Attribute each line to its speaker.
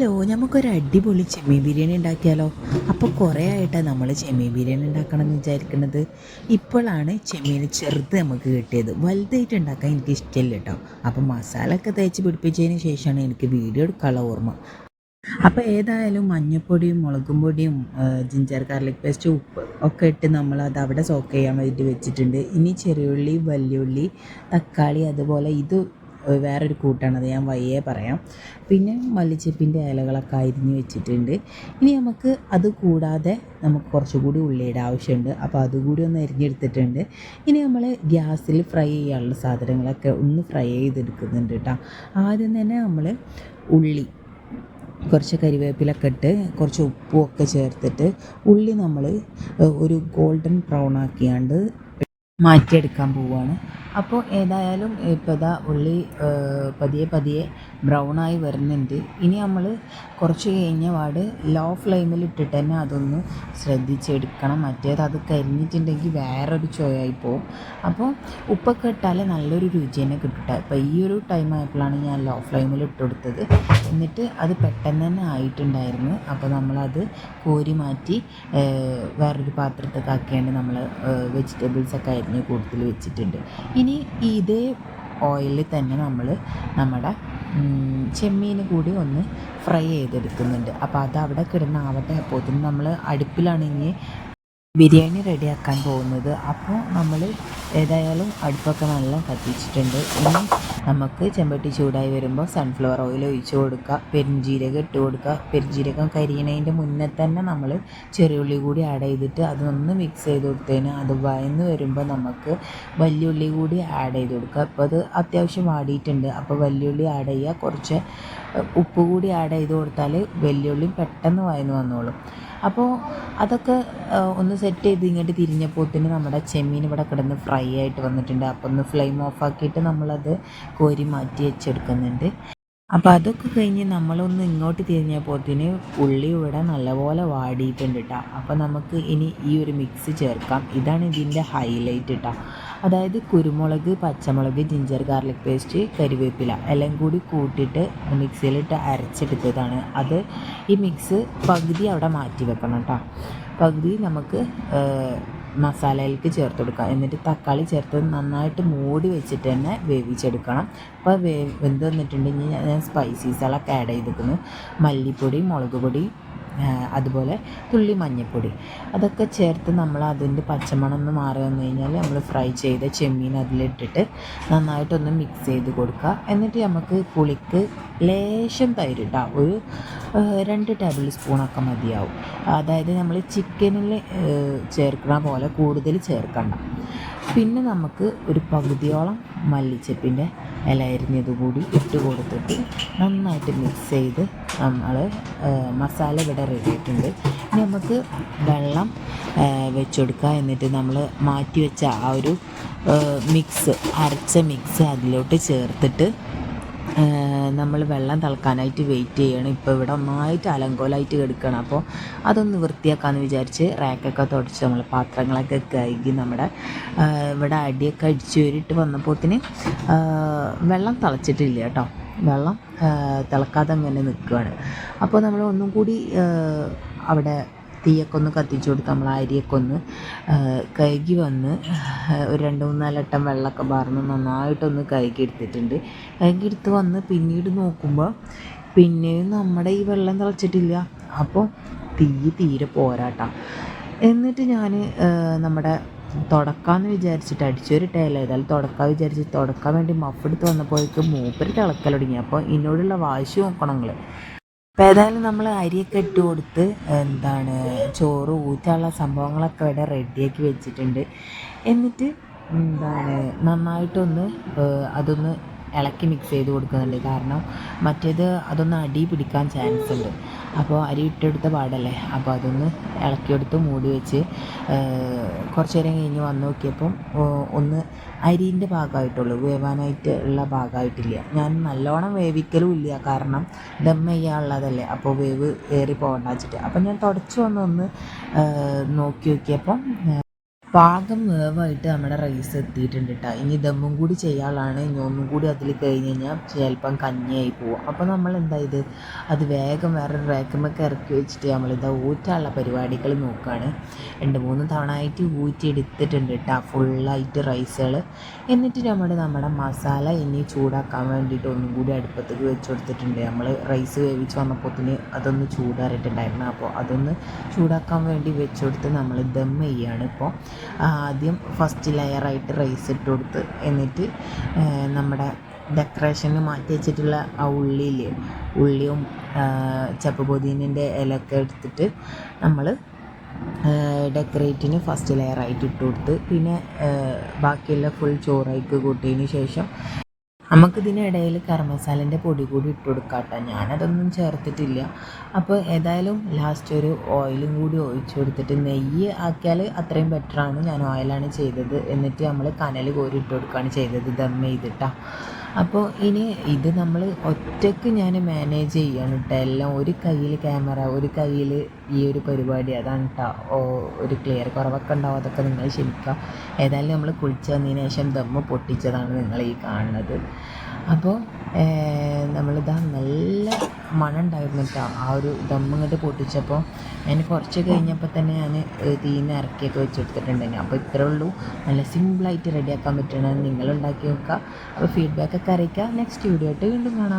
Speaker 1: Hello നമുക്കൊരു അടിപൊളി ചെമ്മീൻ ബിരിയാണി ഉണ്ടാക്കിയാലോ? അപ്പോൾ കുറേ ആയിട്ടാണ് നമ്മൾ ചെമ്മീൻ ബിരിയാണി ഉണ്ടാക്കണം എന്ന് വിചാരിക്കുന്നത് ഇപ്പോഴാണ് ചെമ്മീൻ ചെറുത് നമുക്ക് കിട്ടിയത്. വലുതായിട്ട് ഉണ്ടാക്കാൻ എനിക്ക് ഇഷ്ടമില്ല കേട്ടോ. അപ്പോൾ മസാല ഒക്കെ തേച്ച് പിടിപ്പിച്ചതിന് ശേഷമാണ് എനിക്ക് വീഡിയോ എടുക്കാനുള്ള ഓർമ്മ. അപ്പോൾ ഏതായാലും മഞ്ഞൾപ്പൊടിയും മുളകും പൊടിയും ജിഞ്ചർ ഗാർലിക് പേസ്റ്റ് ഉപ്പ് ഒക്കെ ഇട്ട് നമ്മൾ അത് അവിടെ സോക്ക് ചെയ്യാൻ വേണ്ടി വെച്ചിട്ടുണ്ട്. ഇനി ചെറിയുള്ളി വലിയുള്ളി തക്കാളി അതുപോലെ ഇത് വേറൊരു കൂട്ടാണ് ഞാൻ വയ്യേ പറയാം. പിന്നെ മല്ലിച്ചപ്പിന്റെ ഇലകളൊക്കെ അരിഞ്ഞ് വെച്ചിട്ടുണ്ട്. ഇനി നമുക്ക് അത് കൂടാതെ നമുക്ക് കുറച്ചുകൂടി ഉള്ളിയുടെ ആവശ്യമുണ്ട്. അപ്പോൾ അതുകൂടി ഒന്ന് അരിഞ്ഞെടുത്തിട്ടുണ്ട്. ഇനി നമ്മൾ ഗ്യാസിൽ ഫ്രൈ ചെയ്യാനുള്ള സാധനങ്ങളൊക്കെ ഒന്ന് ഫ്രൈ ചെയ്തെടുക്കുന്നുണ്ട് കേട്ടോ. ആദ്യം തന്നെ നമ്മൾ ഉള്ളി കുറച്ച് കരിവേപ്പിലൊക്കെ ഇട്ട് കുറച്ച് ഉപ്പും ഒക്കെ ചേർത്തിട്ട് ഉള്ളി നമ്മൾ ഒരു ഗോൾഡൻ ബ്രൗൺ ആക്കിയാണ്ട് മാറ്റിയെടുക്കാൻ പോവുകയാണ്. അപ്പോൾ ഏതായാലും ഇപ്പോൾ ഉള്ളി പതിയെ പതിയെ ബ്രൗണായി വരുന്നുണ്ട്. ഇനി നമ്മൾ കുറച്ച് കഴിഞ്ഞ പാട് ലോ ഫ്ലെയിമിൽ ഇട്ടിട്ട് തന്നെ അതൊന്ന് ശ്രദ്ധിച്ചെടുക്കണം. മറ്റേത് അത് കരിഞ്ഞിട്ടുണ്ടെങ്കിൽ വേറൊരു ചോയായി പോവും. അപ്പോൾ ഉപ്പൊക്കെ ഇട്ടാൽ നല്ലൊരു രുചി തന്നെ കിട്ടുക അപ്പോൾ ഈ ഒരു ടൈം ആയപ്പോഴാണ് ഞാൻ ലോ ഫ്ലെയിമിൽ ഇട്ട് കൊടുത്തത്. എന്നിട്ട് അത് പെട്ടെന്ന് തന്നെ ആയിട്ടുണ്ടായിരുന്നു. അപ്പോൾ നമ്മളത് കോരി മാറ്റി വേറൊരു പാത്രത്തൊക്കെ ആക്കിയാണ്ട് നമ്മൾ വെജിറ്റബിൾസൊക്കെ അരിഞ്ഞ് കൂടുതൽ വെച്ചിട്ടുണ്ട്. ഇനി ഇതേ ഓയിലിൽ തന്നെ നമ്മൾ നമ്മുടെ ചെമ്മീൻ കൂടി ഒന്ന് ഫ്രൈ ചെയ്തെടുക്കുന്നുണ്ട്. അപ്പോൾ അത് അവിടെ കിടന്നാവട്ടെ അപ്പോഴത്തേനും നമ്മൾ അടുപ്പിലാണെങ്കിൽ ബിരിയാണി റെഡിയാക്കാൻ പോകുന്നത്. അപ്പോൾ നമ്മൾ ഏതായാലും അടുപ്പൊക്കെ നല്ല കത്തിച്ചിട്ടുണ്ട്. ഇനി നമുക്ക് ചെമ്പട്ടി ചൂടായി വരുമ്പോൾ സൺഫ്ലവർ ഓയിൽ ഒഴിച്ചു കൊടുക്കുക. പെരുംജീരകം ഇട്ട് കൊടുക്കുക. പെരുംജീരകം കരിയണതിന്റെ മുന്നേ തന്നെ നമ്മൾ ചെറിയുള്ളി കൂടി ആഡ് ചെയ്തിട്ട് അതൊന്ന് മിക്സ് ചെയ്ത് കൊടുത്തതിന് അത് വയന്ന് വരുമ്പോൾ നമുക്ക് വലിയുള്ളി കൂടി ആഡ് ചെയ്ത് കൊടുക്കുക. അപ്പോൾ അത് അത്യാവശ്യം വാടിയിട്ടുണ്ട്. അപ്പോൾ വലിയുള്ളി ആഡ് ചെയ്യുക. കുറച്ച് ഉപ്പ് കൂടി ആഡ് ചെയ്ത് കൊടുത്താൽ വലിയുള്ളി പെട്ടെന്ന് വയന്ന് വന്നോളും. അപ്പോൾ അതൊക്കെ ഒന്ന് സെറ്റ് ചെയ്ത് ഇങ്ങോട്ട് തിരിഞ്ഞപ്പോത്തിന് നമ്മുടെ ചെമ്മീൻ ഇവിടെ കിടന്ന് ഫ്രൈ ആയിട്ട് വന്നിട്ടുണ്ട്. അപ്പോൾ ഒന്ന് ഫ്ലെയിം ഓഫ് ആക്കിയിട്ട് നമ്മളത് കോരി മാറ്റി വെച്ചെടുക്കുന്നുണ്ട്. അപ്പോൾ അതൊക്കെ കഴിഞ്ഞ് നമ്മളൊന്ന് ഇങ്ങോട്ട് തിരിഞ്ഞപ്പോത്തിന് ഉള്ളി ഇവിടെ നല്ലപോലെ വാടിയിട്ടുണ്ട് കേട്ടോ അപ്പോൾ നമുക്ക് ഇനി ഈ ഒരു മിക്സ് ചേർക്കാം. ഇതാണ് ഇതിന്റെ ഹൈലൈറ്റ് കേട്ടോ അതായത് കുരുമുളക് പച്ചമുളക് ജിഞ്ചർ ഗാർലിക് പേസ്റ്റ് കരിവേപ്പില എല്ലാം കൂടി കൂട്ടിയിട്ട് മിക്സിയിലിട്ട് അരച്ചെടുത്തതാണ്. അത് ഈ മിക്സ് പകുതി അവിടെ മാറ്റി വെക്കണം കേട്ടോ പകുതി നമുക്ക് മസാലയിലേക്ക് ചേർത്ത് കൊടുക്കുക. എന്നിട്ട് തക്കാളി ചേർത്ത് നന്നായിട്ട് മൂടി വെച്ചിട്ട് തന്നെ വേവിച്ചെടുക്കണം. അപ്പോൾ വേ വെന്ത് വന്നിട്ടുണ്ടെങ്കിൽ ഞാൻ സ്പൈസീസുകളൊക്കെ ആഡ് ചെയ്തിരിക്കുന്നു മല്ലിപ്പൊടി മുളക് പൊടി അതുപോലെ തുള്ളി മഞ്ഞൾപ്പൊടി അതൊക്കെ ചേർത്ത് നമ്മൾ അതിന്റെ പച്ചമണം ഒന്ന് മാറി വന്നു കഴിഞ്ഞാൽ നമ്മൾ ഫ്രൈ ചെയ്ത ചെമ്മീൻ അതിലിട്ടിട്ട് നന്നായിട്ടൊന്ന് മിക്സ് ചെയ്ത് കൊടുക്കുക. എന്നിട്ട് നമുക്ക് പുളിക്ക് ലേശം തൈര് ഒരു രണ്ട് ടേബിൾ സ്പൂണൊക്കെ മതിയാവും. അതായത് നമ്മൾ ചിക്കനിൽ ചേർക്കണ പോലെ കൂടുതൽ ചേർക്കണ്ട. പിന്നെ നമുക്ക് ഒരു പകുതിയോളം മല്ലിച്ചപ്പിന്റെ ഇല അരിഞ്ഞത് കൂടി ഇട്ട് കൊടുത്തിട്ട് നന്നായിട്ട് മിക്സ് ചെയ്ത് നമ്മൾ മസാല ഇവിടെ റെഡി ആയിട്ടുണ്ട്. ഇനി നമുക്ക് വെള്ളം വെച്ചെടുക്കുക എന്നിട്ട് നമ്മൾ മാറ്റി വെച്ച ആ ഒരു മിക്സ് അരച്ച മിക്സ് അതിലോട്ട് ചേർത്തിട്ട് നമ്മൾ വെള്ളം തിളക്കാനായിട്ട് വെയിറ്റ് ചെയ്യണം. ഇപ്പോൾ ഇവിടെ ഒന്നായിട്ട് അലങ്കോലായിട്ട് കിടക്കണം. അപ്പോൾ അതൊന്ന് വൃത്തിയാക്കാമെന്ന് വിചാരിച്ച് റാക്കൊക്കെ തുടച്ച് നമ്മൾ പാത്രങ്ങളൊക്കെ കഴുകി നമ്മുടെ ഇവിടെ അടിയൊക്കെ അടിച്ചു വരിട്ട് വന്നപ്പോഴത്തിന് വെള്ളം തിളച്ചിട്ടില്ല കേട്ടോ. വെള്ളം തിളക്കാതെ അങ്ങനെ നിൽക്കുകയാണ് അപ്പോൾ നമ്മൾ ഒന്നും കൂടി അവിടെ തീയൊക്കെ ഒന്ന് കത്തിച്ചു കൊടുത്ത് നമ്മൾ അരിയൊക്കെ ഒന്ന് കഴുകി വന്ന് ഒരു രണ്ട് മൂന്നാലട്ടം വെള്ളമൊക്കെ പറഞ്ഞ് നന്നായിട്ടൊന്ന് കഴുകി എടുത്തിട്ടുണ്ട് കഴുകി എടുത്ത് വന്ന് പിന്നീട് നോക്കുമ്പോൾ പിന്നെയും നമ്മുടെ ഈ വെള്ളം തിളച്ചിട്ടില്ല. അപ്പോൾ തീ തീരെ പോരാട്ട. എന്നിട്ട് ഞാൻ നമ്മുടെ തുടക്കാമെന്ന് വിചാരിച്ചിട്ട് അടിച്ചൊരു ഏതായാലും തുടക്കാൻ വിചാരിച്ച് തുടക്കാൻ വേണ്ടി മപ്പെടുത്ത് വന്നപ്പോഴേക്കും മൂപ്പര് തിളക്കൽ തുടങ്ങി അപ്പോൾ എന്നോടുള്ള വാശി നോക്കണം നിങ്ങൾ അപ്പോൾ ഏതായാലും നമ്മൾ അരിയൊക്കെ ഇട്ട് കൊടുത്ത് എന്താണ് ചോറ് ഊറ്റാനുള്ള സംഭവങ്ങളൊക്കെ ഇവിടെ റെഡിയാക്കി വെച്ചിട്ടുണ്ട്. എന്നിട്ട് എന്താണ് നന്നായിട്ടൊന്ന് അതൊന്ന് ഇളക്കി മിക്സ് ചെയ്ത് കൊടുക്കുന്നുണ്ട്. കാരണം മറ്റേത് അതൊന്ന് അടി പിടിക്കാൻ ചാൻസ് ഉണ്ട്. അപ്പോൾ അരി ഇട്ടെടുത്ത പാടല്ലേ? അപ്പോൾ അതൊന്ന് ഇളക്കിയെടുത്ത് മൂടി വെച്ച് കുറച്ച് നേരം കഴിഞ്ഞ് വന്ന് നോക്കിയപ്പം ഒന്ന് അരിന്റെ ഭാഗമായിട്ടുള്ളൂ. വേവാനായിട്ട് ഉള്ള ഭാഗമായിട്ടില്ല. ഞാൻ നല്ലോണം വേവിക്കലും ഇല്ല. കാരണം ദം ചെയ്യാനുള്ളതല്ലേ. അപ്പോൾ വേവ് ഏറി പോകണ്ട വെച്ചിട്ട്. അപ്പം ഞാൻ തുടച്ച് വന്നൊന്ന് നോക്കി നോക്കിയപ്പം പാകം വേവായിട്ട് നമ്മുടെ റൈസ് എത്തിയിട്ടുണ്ട് കേട്ടോ ഇനി ദമ്മും കൂടി ചെയ്യാനുള്ളതാണ് ഇനി ഒന്നും കൂടി അതിൽ കഴിഞ്ഞ് കഴിഞ്ഞാൽ ചിലപ്പം കഞ്ഞിയായി പോകും. അപ്പോൾ നമ്മൾ എന്താ ഇത്? അത് വേഗം വേറെ റേക്കുമൊക്കെ ഇറക്കി വെച്ചിട്ട് നമ്മളിതാ ഊറ്റാനുള്ള പരിപാടികൾ നോക്കുകയാണ് രണ്ട് മൂന്ന് തവണ ആയിട്ട് ഊറ്റി എടുത്തിട്ടുണ്ട് കേട്ടോ ഫുള്ളായിട്ട് റൈസുകൾ എന്നിട്ട് നമ്മൾ നമ്മുടെ മസാല ഇനി ചൂടാക്കാൻ വേണ്ടിയിട്ട് ഒന്നും കൂടി അടുപ്പത്തേക്ക് വെച്ച് കൊടുത്തിട്ടുണ്ട്. നമ്മൾ റൈസ് വേവിച്ച് വന്നപ്പോത്തിന് അതൊന്ന് ചൂടാറിയിട്ടുണ്ടായിരുന്നു അപ്പോൾ അതൊന്ന് ചൂടാക്കാൻ വേണ്ടി വെച്ച് കൊടുത്ത് നമ്മൾ ദം ചെയ്യാണ് ഇപ്പോൾ ആദ്യം ഫസ്റ്റ് ലെയറായിട്ട് റൈസ് ഇട്ട് കൊടുത്ത് എന്നിട്ട് നമ്മുടെ ഡെക്കറേഷന് മാറ്റി വെച്ചിട്ടുള്ള ആ ഉള്ളിയിൽ ഉള്ളിയും ചപ്പ് പുതിനന്റെ ഇലയൊക്കെ എടുത്തിട്ട് നമ്മൾ ഡെക്കറേറ്റിന് ഫസ്റ്റ് ലെയറായിട്ട് ഇട്ട് കൊടുത്ത് പിന്നെ ബാക്കിയുള്ള ഫുൾ ചോറായിട്ട് കൂട്ടിയതിന് ശേഷം നമുക്കിതിനിടയിൽ കറമസാലിന്റെ പൊടി കൂടി ഇട്ട് കൊടുക്കാം കേട്ടോ ഞാനതൊന്നും ചേർത്തിട്ടില്ല. അപ്പോൾ ഏതായാലും ലാസ്റ്റ് ഒരു ഓയിലും കൂടി ഒഴിച്ചു കൊടുത്തിട്ട് നെയ്യ് ആക്കിയാൽ അത്രയും ബെറ്ററാണ് ഞാൻ ഓയിലാണ് ചെയ്തത്. എന്നിട്ട് നമ്മൾ കനൽ കോരി ഇട്ട് കൊടുക്കുകയാണ് ചെയ്തത്. ദം ചെയ്തിട്ടാ. അപ്പോൾ ഇനി ഇത് നമ്മൾ ഒറ്റയ്ക്ക് ഞാൻ മാനേജ് ചെയ്യണം കേട്ടോ എല്ലാം ഒരു കയ്യിൽ ക്യാമറ ഒരു കയ്യിൽ ഈ ഒരു പരിപാടി അതാണ് കേട്ടോ ഒരു ക്ലിയർ കുറവൊക്കെ ഉണ്ടാവും. അതൊക്കെ നിങ്ങൾ ക്ഷമിക്കുക ഏതായാലും നമ്മൾ കുളിച്ച് വന്നതിന് ശേഷം ദമ്മ് പൊട്ടിച്ചതാണ് നിങ്ങൾ ഈ കാണുന്നത്. അപ്പോൾ നമ്മളിതാ നല്ല മണം ഉണ്ടായിരുന്നു കേട്ടോ ആ ഒരു ദമ്മ് ഇങ്ങോട്ട് പൊട്ടിച്ചപ്പോൾ ഞാൻ കുറച്ച് കഴിഞ്ഞപ്പോൾ തന്നെ ഞാൻ തീന്ന് ഇറക്കിയൊക്കെ വെച്ചെടുത്തിട്ടുണ്ടെങ്കിൽ അപ്പോൾ ഇത്രേ ഉള്ളൂ. നല്ല സിമ്പിളായിട്ട് റെഡിയാക്കാൻ പറ്റണമെന്ന് നിങ്ങളുണ്ടാക്കി നോക്കുക. അപ്പോൾ ഫീഡ്ബാക്ക് ഒക്കെ അറിയിക്കുക. നെക്സ്റ്റ് വീഡിയോ ആയിട്ട് വീണ്ടും കാണാം.